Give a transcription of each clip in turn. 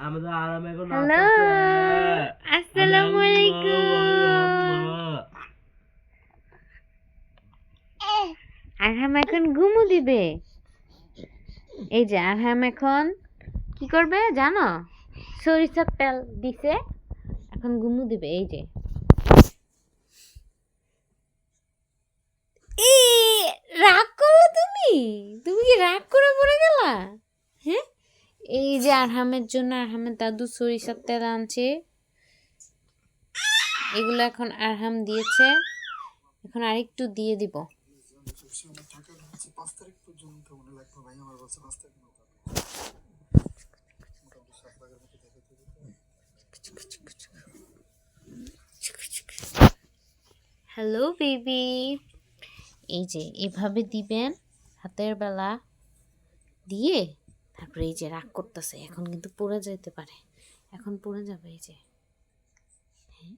এখন হ্যালো আরহাম এখন ঘুমু দিবে এই যে আরহাম এখন কি করবে জানো সরিষা তেল দিছে এখন ঘুমু দিবে এই যে যে আরহামের জন্য আরহামের দাদু সরিষার তেল আনছে এগুলো এখন আরহাম দিয়েছে এখন আরেকটু দিয়ে দিব হ্যালো বেবি এই যে এভাবে দিবেন হাতের বেলা দিয়ে তারপরে এই যে রাগ করতেছে এখন কিন্তু পড়ে যেতে পারে এখন পড়ে যাবে এই যে হ্যাঁ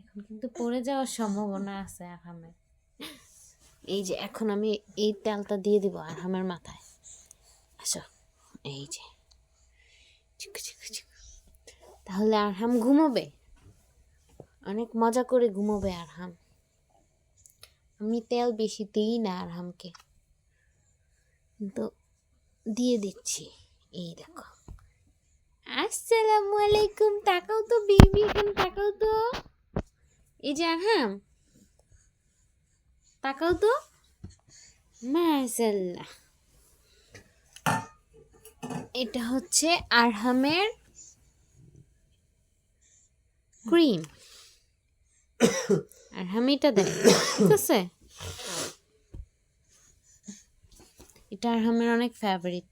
এখন কিন্তু পড়ে যাওয়ার সম্ভাবনা আছে আরহামের এই যে এখন আমি এই তেলটা দিয়ে দিব আরহামের মাথায় আসো এই যে তাহলে আরহাম ঘুমোবে অনেক মজা করে ঘুমোবে আরহাম আমি তেল বেশি দিই না আরহামকে কিন্তু দিয়ে দিচ্ছি এই দেখো আসসালামু আলাইকুম তাকাও তো বেবি এখানে তাকাও তো এই যে হ্যাঁ তাকাও তো মাসাল্লাহ এটা হচ্ছে আরহামের ক্রিম আরহাম এটা দেখ ঠিক আছে এটা আমার অনেক favourite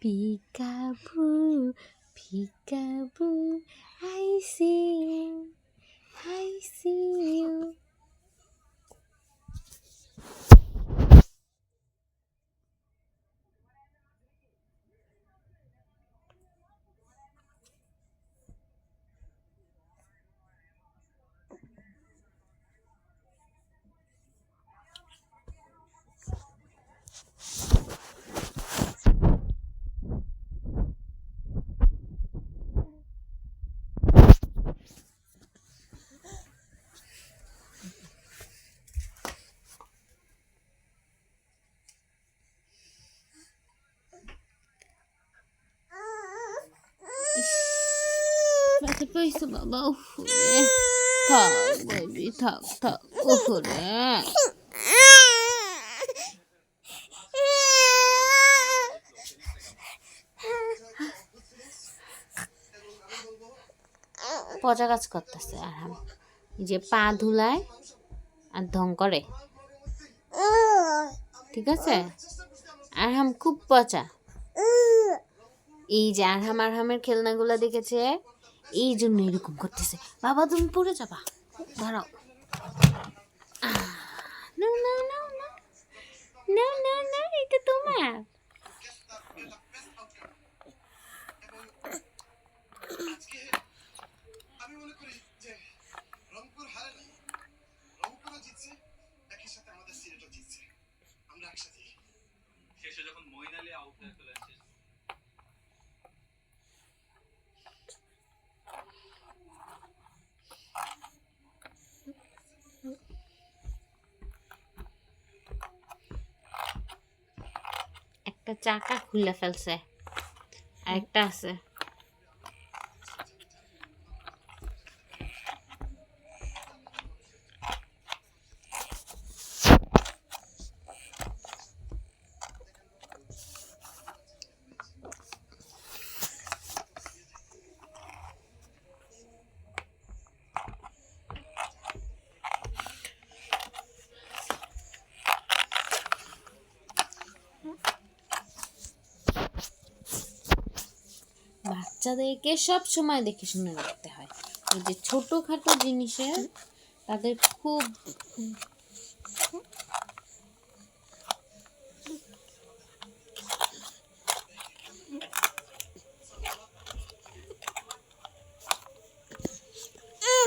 Peekaboo, peekaboo, I see you, I see you. ব্যথা বাবা উফরে থাক বেবি থাক থাক উফরে পচা কাজ করতেছে আরাম যে পা ধুলায় আর ধং করে ঠিক আছে আরহাম খুব পচা এই যে আরহাম আরহামের খেলনাগুলো দেখেছে এই জন্য এরকম করতেছে বাবা তুমি পড়ে যাবা ধরো না না না না না না এটা তোমার একটা চাকা খুলে ফেলছে আরেকটা আছে বাচ্চাদেরকে সব সময় দেখে শুনে রাখতে হয় এই যে ছোটোখাটো জিনিসে তাদের খুব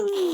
mm